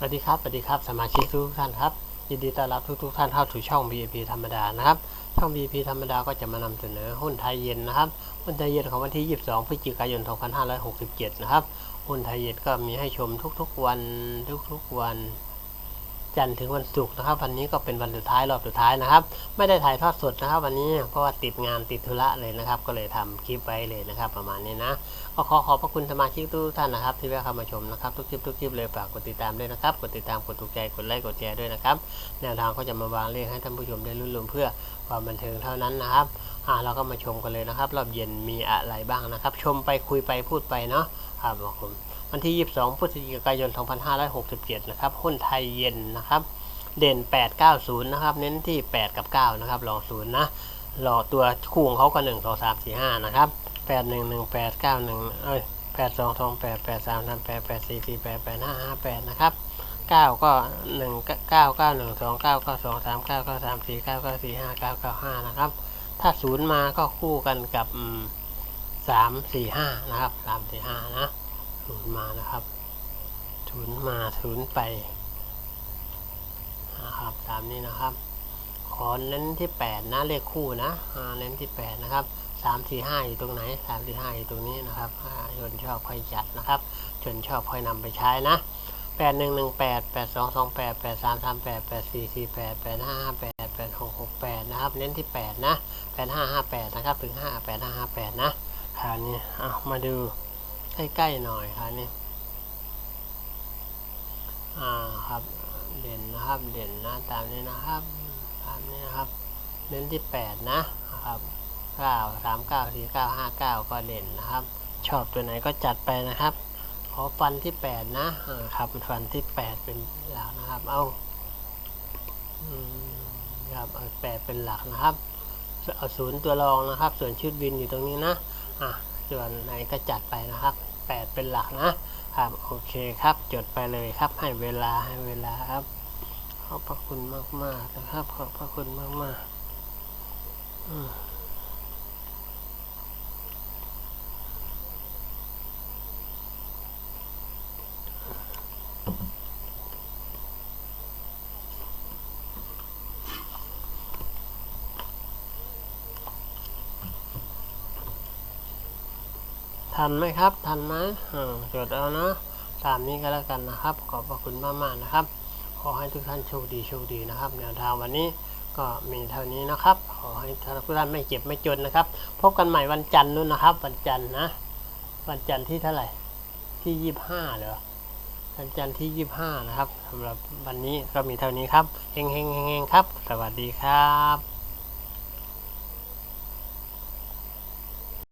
สวัสดีครับสวัสดีครับสมาชิกทุกท่านครับยินดีต้อนรับทุกทุกๆท่านเข้าสู่ช่อง BAP ธรรมดานะครับช่อง BAP ธรรมดาก็จะมานำเสนอหุ้นไทยเย็นนะครับหุ้นไทยเย็นของวันที่ 22พฤศจิกายน 2567 นะครับหุ้นไทยเย็นก็มีให้ชมทุกๆวันทุกๆวัน จันทร์ถึงวันศุกร์นะครับ วันนี้ก็เป็นวันสุดท้ายรอบสุดท้ายนะครับ ไม่ได้ถ่ายทอดสดนะครับ วันนี้เพราะว่าติดงานติดธุระเลยนะครับ ก็เลยทำคลิปไว้เลยนะครับ ประมาณนี้นะก็ขอขอบพระคุณสมาชิกทุกท่านนะครับ ที่แวะเข้ามาชมนะครับทุกคลิปทุกคลิปเลยฝากกดติดตามด้วยนะครับกดติดตามกดถูกใจกดไลค์กดแชร์ด้วยนะครับแนวทางก็จะมาวางเลขให้ท่านผู้ชมได้รุ่นรวมเพื่อความบันเทิงเท่านั้นนะครับอ่าเราก็มาชมกันเลยนะครับ รอบเย็นมีอะไรบ้างนะครับ ชมไปคุยไปพูดไปเนาะครับบอกผม วันที่ 22พฤศจิกายน 2567 นะครับ หุ้นไทยเย็นนะครับ เด่น 890 นะครับ เน้นที่ 8 กับ 9 นะครับรองศูนย์นะรอตัวคู่ของเขาก็ 1 2 3 4 5 นะครับ 8 1 1 8 9 1 เอ้ย 8 2 2 8 8 3 3 8 8 4 4 8 8 5 5 8 นะครับ 9 ก็ 1 9 9 1 2 9 9 2 3 9 9 3 4 9 9 4 5 9 9 5 นะครับ ถ้าศูนย์มาก็คู่กันกับ 3 4 5 นะครับ 3 4 5 นะ ศูนมานะครับศูนมาศูนไปนะครับตามนี้นะครับ ขอเน้นที่ 8 นะเลขคู่นะเน้นที่ 8 นะครับ3 4 5อยู่ตรงไหน3 4 5อยู่ตรงนี้นะครับชนชอบค่อยจัดนะครับชนชอบค่อยนำไปใช้นะ8 1 1 8 8 2 2 8 8 3 3 8 8 4 4 8 8 5 5 8 8 6 6 8นะครับ เน้นที่8นะ8 5 5 8นะครับ ถึง5 8 5 5 8นะคราวนี้เอามาดู ใกล้ๆหน่อยคราวนี้อ่าครับ เด่นนะครับเด่นนะตามนี้นะครับตามนี้นะครับเน้นที่8นะนะครับ9 3 9 4 9 5 9ก็เด่นนะครับ ชอบตัวไหนก็จัดไปนะครับ ขอฟันที่8นะอ่าครับฟันที่8เป็นหลักนะครับ เอาอืมครับเอาแปดเป็นหลักนะครับเอาศูนย์ตัวรองนะครับ ส่วนชุดวินอยู่ตรงนี้นะอะส่วนไหนก็จัดไปนะครับ 8 เป็นหลักนะครับโอเคครับจดไปเลยครับให้เวลาให้เวลาครับ ขอบพระคุณมากมากๆนะครับ ขอบพระคุณมากมากๆอืม ทันไหมครับ ทันไหมอ่าจดเอานะตามนี้ก็แล้วกันนะครับ ขอบพระคุณมากๆนะครับ ขอให้ทุกท่านโชคดีโชคดีนะครับ แนวทางวันนี้ก็มีเท่านี้นะครับ ขอให้ทุกท่านไม่เจ็บไม่จนนะครับ พบกันใหม่วันจันทร์นู้นนะครับ วันจันทร์นะ วันจันทร์ที่เท่าไหร่ ที่ยี่บห้าเหรอวันจันทร์ที่ยี่ห้านะครับสำหรับวันนี้ก็มีเท่านี้ครับเฮงเฮงเฮงเฮงครับ สวัสดีครับ